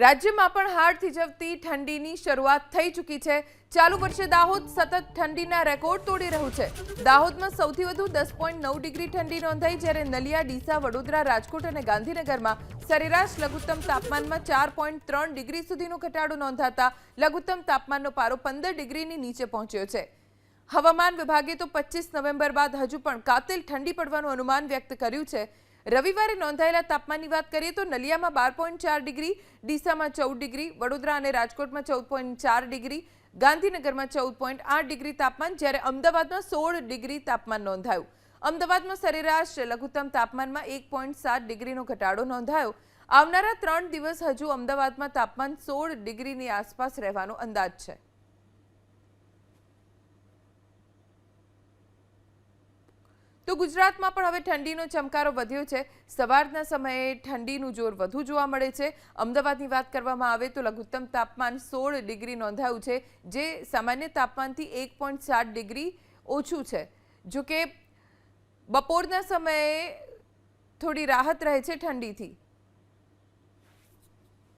રાજ્યમાં પણ હાડ થીજવતી ઠંડીની શરૂઆત થઈ ચૂકી છે. ચાલુ વર્ષે દાહોદ સતત ઠંડીના રેકોર્ડ તોડી રહ્યું છે. દાહોદમાં સૌથી વધુ દસ પોઈન્ટ નવ ડિગ્રી ઠંડી નોંધાઈ જ્યારે નલિયા, ડીસા, વડોદરા, રાજકોટ અને ગાંધીનગરમાં સરેરાશ લઘુત્તમ તાપમાનમાં ચાર પોઈન્ટ ત્રણ ડિગ્રી સુધીનો ઘટાડો નોંધાતા લઘુત્તમ તાપમાનનો પારો પંદર ડિગ્રીની નીચે પહોંચ્યો છે. હવામાન વિભાગે તો પચીસ નવેમ્બર બાદ હજુ પણ કાતિલ ઠંડી પડવાનું અનુમાન વ્યક્ત કર્યું છે. રવિવારે નોંધાયેલા તાપમાનની વાત કરીએ તો નલિયામાં બાર પોઈન્ટ ચાર ડિગ્રી, ડીસામાં ચૌદ ડિગ્રી, વડોદરા અને રાજકોટમાં ચૌદ પોઈન્ટ ચાર ડિગ્રી, ગાંધીનગરમાં ચૌદ પોઈન્ટ આઠ ડિગ્રી તાપમાન, જ્યારે અમદાવાદમાં સોળ ડિગ્રી તાપમાન નોંધાયું. અમદાવાદમાં સરેરાશ લઘુત્તમ તાપમાનમાં એક પોઈન્ટ સાત ડિગ્રીનો ઘટાડો નોંધાયો. આવનારા ત્રણ દિવસ હજુ અમદાવાદમાં તાપમાન સોળ ડિગ્રીની આસપાસ રહેવાનો અંદાજ છે. તો ગુજરાતમાં પણ હવે ઠંડીનો ચમકારો વધ્યો છે. સવારના સમયે ઠંડીનું જોર વધુ જોવા મળે છે. અમદાવાદની વાત કરવામાં આવે તો લઘુત્તમ તાપમાન સોળ ડિગ્રી નોંધાયું છે, જે સામાન્ય તાપમાનથી એક પોઈન્ટ સાત ડિગ્રી ઓછું છે. જો કે બપોરના સમયે થોડી રાહત રહે છે ઠંડીથી.